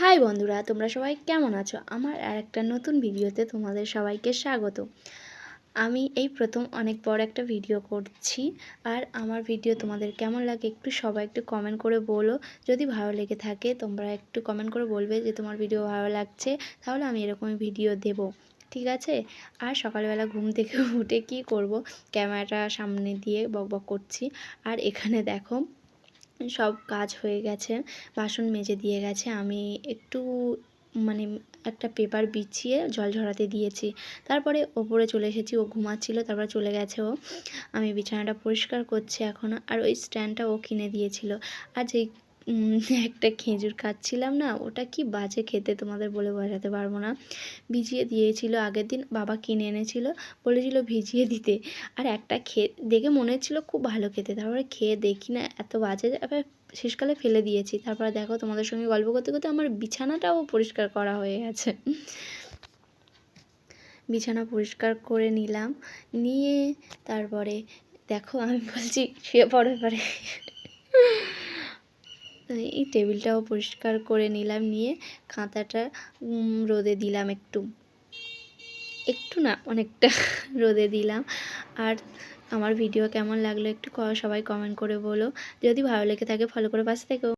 High বন্ধুরা, তোমরা সবাই কেমন আছো? আমার আর একটা নতুন ভিডিওতে তোমাদের সবাইকে স্বাগত। আমি এই প্রথম অনেক বড় একটা ভিডিও করছি আর আমার ভিডিও তোমাদের কেমন লাগে একটু সবাই একটু কমেন্ট করে বলো। যদি ভালো লেগে থাকে, তোমরা একটু কমেন্ট করে বলবে যে তোমার ভিডিও ভালো লাগছে, তাহলে আমি এরকমই ভিডিও দেব। ঠিক আছে? আর সকালবেলা ঘুম থেকে উঠে কি করব? ক্যামেরাটা সামনে দিয়ে বকবক করছি। আর এখানে দেখো সব কাজ হয়ে গেছে, বাসন মেজে দিয়ে গেছে। আমি একটু মানে একটা পেপার বিছিয়ে জল ঝরাতে দিয়েছি। তারপরে ওপরে চলে এসেছি, ও ঘুমাচ্ছিল, তারপরে চলে গেছে ও। আমি বিছানাটা পরিষ্কার করছি এখন, আর ওই স্ট্যান্ডটা ও কিনে দিয়েছিল। আর যেই একটা খেজুর খাচ্ছিলাম না, ওটা কি বাজে খেতে তোমাদের বলে বোঝাতে পারব না। ভিজিয়ে দিয়েছিল, আগের দিন বাবা কিনে এনেছিল, বলেছিল ভিজিয়ে দিতে। আর একটা খেয়ে দেখে মনে হচ্ছিল খুব ভালো খেতে, তারপরে খেয়ে দেখি না, এত বাজে এবার শেষকালে ফেলে দিয়েছি। তারপরে দেখো তোমাদের সঙ্গে গল্প করতে করতে আমার বিছানাটাও পরিষ্কার করা হয়ে গেছে। বিছানা পরিষ্কার করে নিলাম, নিয়ে তারপরে দেখো আমি বলছি, শুয়ে পড়ো এবারে। এই টেবিলটাও পরিষ্কার করে নিলাম, নিয়ে খাতাটা রোদে দিলাম একটু। একটু না, অনেকটা রোদে দিলাম। আর আমার ভিডিও কেমন লাগল একটু সবাই কমেন্ট করে বলো। যদি ভালো লেগে থাকে ফলো করে পাশে থেকো।